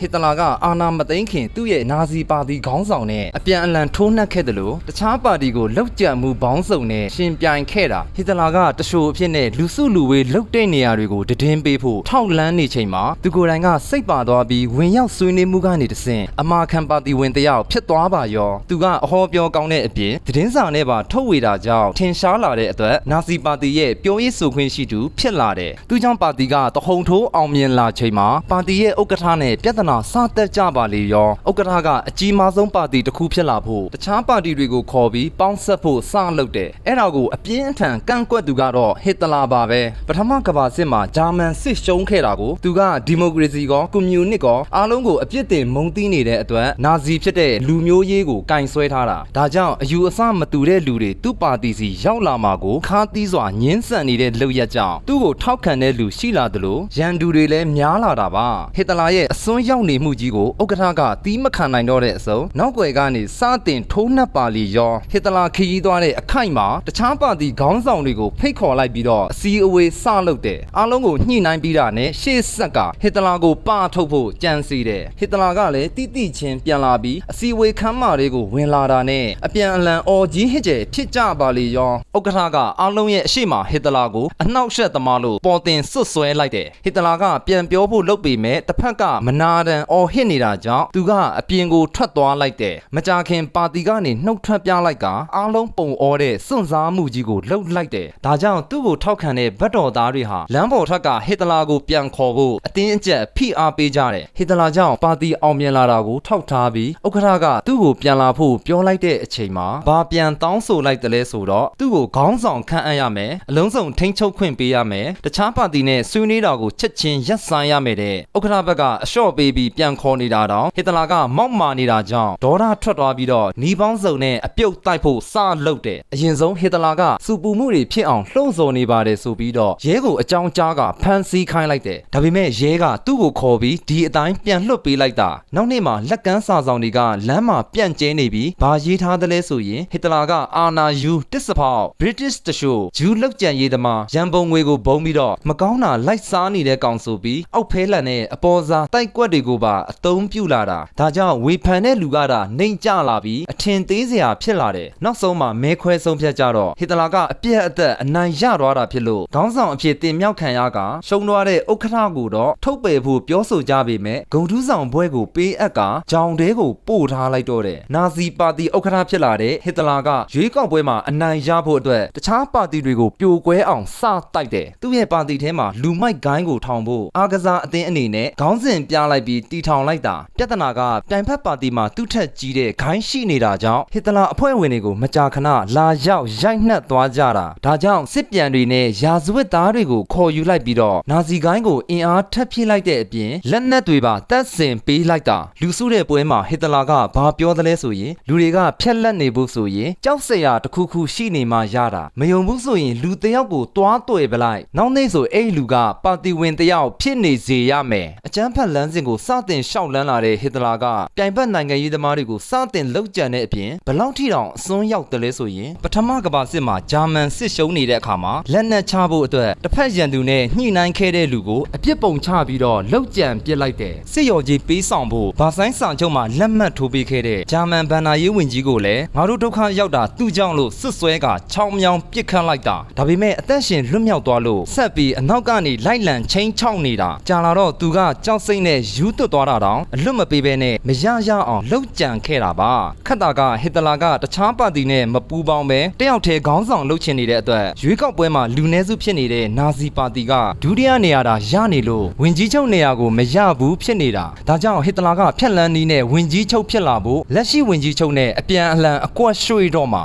ဟစ်တလာကအာနာမသိမ်းခင်သူ့ရဲ့နာဇီပါတီခေါင်းဆောင်နဲ့အပြန်အလှန်ထိုးနှက်ခဲ့တယ်လို့တခြားပါတီကိုလောက်ကျန်မှုဘောင်းစုံနဲ့ရှင်ပြိုင်ခဲ့တာဟစ်တလာကတရှိုအဖြစ်နဲ့လူစုလူဝေးလုတ်တဲ့နေရာတွေကိုတည်င်းပေးဖို့ထောက်လန်းနေချိန်မှာသူကိုယ်တိုင်ကစိတ်ပါသွားပြီးဝင်ရောက်ဆွေးနွေးမှုကနေတဆင့်အမာခံပါတီဝင်တယောက်ဖြစ်သွားပါရောသူကအဟောပြောကောင်းတဲ့အပြင်သတင်းစာနဲ့ပါထုတ်ဝေတာကြောင့်ထင်ရှားလာတဲ့အတွက်နာဇီပါတီရဲ့ပြောရေးဆိုခွင့်ရှိသူဖြစ်လာတယ်သူကြောင့်ပါတီကတဟုန်ထိုးအောင်မြင်လာချိန်မှာပါတီရဲ့ဥက္ကဋ္ဌနဲ့ပြဿနာစတက်ကြပါလေရောဥက္ကဋ္ဌကအကြီးမားဆုံးပါတီတစ်ခုဖြစ်လာဖို့တခြားပါတီတွေကိုခေါ်ပြီးပေါင်းဆက်ဖို့စလုပ်တယ်အဲ့ဒါကိုအပြင်းအထန်ကန့်ကွက်သူကတော့ဟစ်တလာပါပဲပထမကမ္ဘာစစ်မှာဂျာမန်စစ်ရှုံးခဲ့တာကိုသူကဒီမိုကရေစီကောကွန်မြူနစ်ကောအားလုံးကိုအပြစ်တင်မုန်းတီးနေတဲ့အတွက်နာဇီဖြစ်တဲ့လူမျိုးရေးကိုကင်ဆွဲထားတာဒါကြောင့်အယူအဆမတူတဲ့လူတွေသူ့ပါတီစီရောက်လာမှာကိုခါသီးစွာညှင်းဆန်နေတဲ့လုပ်ရက်ကြောင့်သူ့ကိုထောက်ခံတဲ့လူရှိလာသလိုရန်သူတွေလည်းများလာတာပါဟစ်တလာရဲ့အစွန်းရောက်နေမှုကြီးကိုဥက္ကဋ္ဌကတီးမခံနိုင်တော့တဲ့အစုံနောက်ွယ်ကနေစတင်ထိုးနှက်ပါလီရောဟစ်တလာခရီးသွားတဲ့အခိုက်မှာတခြားပါတီခေါင်းဆောင်တွေကိုဖိတ်ခေါ်လိုက်ပြီးတော့အစည်းအဝေးစလုပ်တယ်အားလုံးကိုညှိနှိုင်းပြီးတာနဲ့ရှေ့ဆက်ကဟစ်တလာကိုပါထုတ်ဖို့ကြံစီတယ်ဟစ်တလာကလည်းတိတိချင်းပြန်လာပြီးအစည်းအဝေးခန်းမတွေကိုဝင်လာတာနဲ့အပြန်အလှန်အော်ကြီးဟစ်ကျဲဖြစ်ကြပါလေရောဥက္ကဋ္ဌကအားလုံးရဲ့အရှိမဟစ်တလာကိုအနှောက်အယှက်သမားလို့ပေါ်တင်စွတ်ဆွဲလိုက်တယ်ဟစ်တလာကပြန်ပြောဖို့လုပ်ပေမဲ့တစ်ဖက်ကမနာတန်အော်ဟစ်နေတာကြောင့်သူကအပြင်ကိုထွက်သွားလိုက်တယ်မကြခင်ပါတီကနေနှုတ်ထွက်ပြလိုက်ကအားလုံးပုံအောတဲ့စွန့်စားမှုကြီးကိုလှုပ်လိုက်တယ်ဒါကြောင့်သူ့ကိုထောက်ခံတဲ့ဗတ်တော်သားတွေဟာလမ်းပေါ်ထက်ကဟစ်တလာကိုပြန်ခေါ်ဖို့အတင်းအကျပ်ဖိအားပေးကြတယ်ဟစ်တလာကြောင့်ပါတီအောင်မြင်လာတာကိုထောက်ထားပြီးဥက္ကဋ္ဌကသူ့ကိုပြန်လာဖို့ပြောလိုက်တဲ့အချိန်မှာဘာပြန်တောင်းဆိုလိုက်တယ်လဲဆိုတော့သူ့ကိုခေါင်းဆောင်ခန့်အပ်ရမယ်အလုံးစုံထိန်းချုပ်ခွင့်ပေးရမယ်တခြားပါတီနဲ့ဆွေးနွေးတာကိုချက်ချင်းရပ်ဆိုင်းရမယ်တဲ့ဥက္ကဋ္ဌဘက်ကအလျှော့ပေးပြီးပြန်ခေါ်နေတာတော့ဟစ်တလာကမောက်မာနေတာကြောင့်ဒေါသထွက်သွားပြီးတော့နီးပေါင်းစုံနဲ့အပြုတ်တိုက်ဖို့စလုပ်တယ်အရင်ဆုံးဟစ်တလာကစူပူမှုတွေဖြစ်အောင်လှုံ့ဆော်နေပါတယ်ဆိုပြီးတော့ရဲကိုအကြောင်းကြားကဖမ်းဆီးခိုင်းလိုက်တယ်ဒါပေမဲ့ရဲကသူ့ကိုခေါ်ပြီးဒီအတိုင်းပြန်လွှတ်ပေးလိုက်တာနောက်နေ့မှာလက်ကမ်းစာဆောင်တွေကလမ်းမှာပြန့်ကျဲနေပြီးဘာရေးထားသလဲဆိုရင်ဟစ်တလာကအာနာယူတစ်စဖောက် British တရှို့ဂျူးလောက်ကြံရေးသမားရန်ပုံငွေကိုဘုံပြီးတော့မကောင်းတာလိုက်စားနေတဲ့ကောင်ဆိုပြီးအောက်ဖဲလန်နဲ့အပေါ်စားတိုက်ကွက်တွေကိုပါအသုံးပြုလာတာဒါကြောင့်ဝေဖန်တဲ့လူကတာနှိမ်ကြလာပြီးအထင်သေးစရာဖြစ်လာတယ်နောက်ဆုံးမှာမဲခွဲဆုံးဖြတ်ကြတော့ဟစ်တလာကအပြက်အသက်အနိုင်ရသွားတာဖြစ်လို့ခေါင်းဆောင်အဖြစ်တင်မြောက်ခံရကရှုံသွားတဲ့ဥက္ကဋ္ဌကိုတော့ထုတ်ပယ်ဖို့ပြောဆိုကြပေမဲ့ဂုံထူးဆောင်ဘွဲကိုပေးအပ်ကဂျောင်တဲကိုပို့ထားလိုက်တော့တယ်နာဇီပါတီဥက္ကဋ္ဌဖြစ်လာတဲ့ဟစ်တလာကရွေးကောက်ပွဲမှာအနိုင်ရဖို့အတွက်တခြားပါတီတွေကိုပြိုကွဲအောင်စတိုက်တယ်သူ့ရဲ့ပါတီထဲမှာလူမိုက်ဂိုင်းကိုထောင်ဖို့အားကစားအသင်းအနေနဲ့ခေါင်းစဉ်ပြလိုက်ပြီးတီထောင်လိုက်တာပြဿနာကပြိုင်ဖက်ပါတီမှာသူ့ထက်ကြီးတဲ့ဂိုင်းရှိနေတာကြောင့်ဟစ်တလာအဖွဲ့ဝင်တွေကိုမကြာခဏလာရောက်ရိုက်နှက်သွားကြတာဒါကြောင့်စစ်ပြန်တွေနဲ့ရာဇဝတ်သားတွေကိုခေါ်ယူလိုက်ပြီးတော့နာဇီဂိုင်းကိုအင်အားထပ်ဖြည့်လိုက်တဲ့အပြင်လက်နက်တွေပါတပ်ဆင်ပေးလိုက်တာလူစုတဲ့ပွဲမှာဟစ်တလာကဘာပြောသလဲဆိုရင်လူတွေကဖြက်လက်နေဖို့ဆိုရင်ကြောက်စရာတစ်ခုခုရှိနေမှရတာမယုံဘူးဆိုရင်လူတစ်ယောက်ကိုတွားတွေ့ပလိုက်နောက်နေ့ဆိုအဲ့လူကပါတီဝင်တစ်ယောက်ဖြစ်နေစေရမယ်အကျန်းဖက်လမ်းစဉ်ကိုစတင်ရှောက်လန်းလာတဲ့ဟစ်တလာကပြိုင်ဘက်နိုင်ငံရေးသမားတွေကိုစတင်လှုပ်ကြံတဲ့အပြင်ဘလောက်ထိတောင်အစွန်းရောက်တယ်လဲဆိုရင်ပထမကမ္ဘာစစ်မှာဂျာမန်စစ်ရှုံးနေတဲ့အခါမှာလက်နက်ချဖို့အတွက်တစ်ဖက်ရန်သူနဲ့ညှိနှိုင်းခဲ့တဲ့လူကိုအပြစ်ပုံချပြီးတော့လှုပ်ကြံပစ်လိုက်တယ်စစ်ရော်ကြီးပေးဆောင်ဖို့ဗာဆိုင်ဆောင်ချုပ်မှာလက်မှတ်ထိုးပေးခဲ့တဲ့ဂျာမန်ဘန်နာရေးဝင်ကြီးကိုလည်းငါတို့ဒုက္ခရောက်တာသူ့ကြောင့်လို့စွတ်စွဲကချောင်းမြောင်းပစ်ခတ်လိုက်တာဒါပေမဲ့အသက်ရှင်လွတ်မြောက်သွားလို့ဆက်ပြီးအနောက်ကနေလိုက်လံချင်းချောက်နေတာကြာလာတော့သူကကြောက်စိတ်နဲ့ယူသွတ်သွားတာတောင်အလွတ်မပေးဘဲနဲ့မရရအောင်လှုပ်ကြံခဲ့တာပါခတ်တာကဟစ်တလာကတခြားပါတီနဲ့မပူပေါင်းပဲတယောက်တည်းခေါင်းဆောင်လှုပ်ချင်နေတဲ့အတွက်ရွေးကောက်ပွဲမှာလူနည်းစုဖြစ်နေတဲ့နာဇီပါတီကဒုတိယနေရာတာရနေလို့ဝင်ကြီးချုပ်နေရာကိုမရဘူးဖြစ်နေတာဒါကြောင့်ဟစ်တလာကဖြက်လန်းနီးနဲ့ဝင်ကြီးချုပ်ဖြစ်လာဖို့လက်ရှိဝင်ကြီးချုပ်နဲ့အပြန်အလှန်အကွက်ရွှေ့တော့မှာ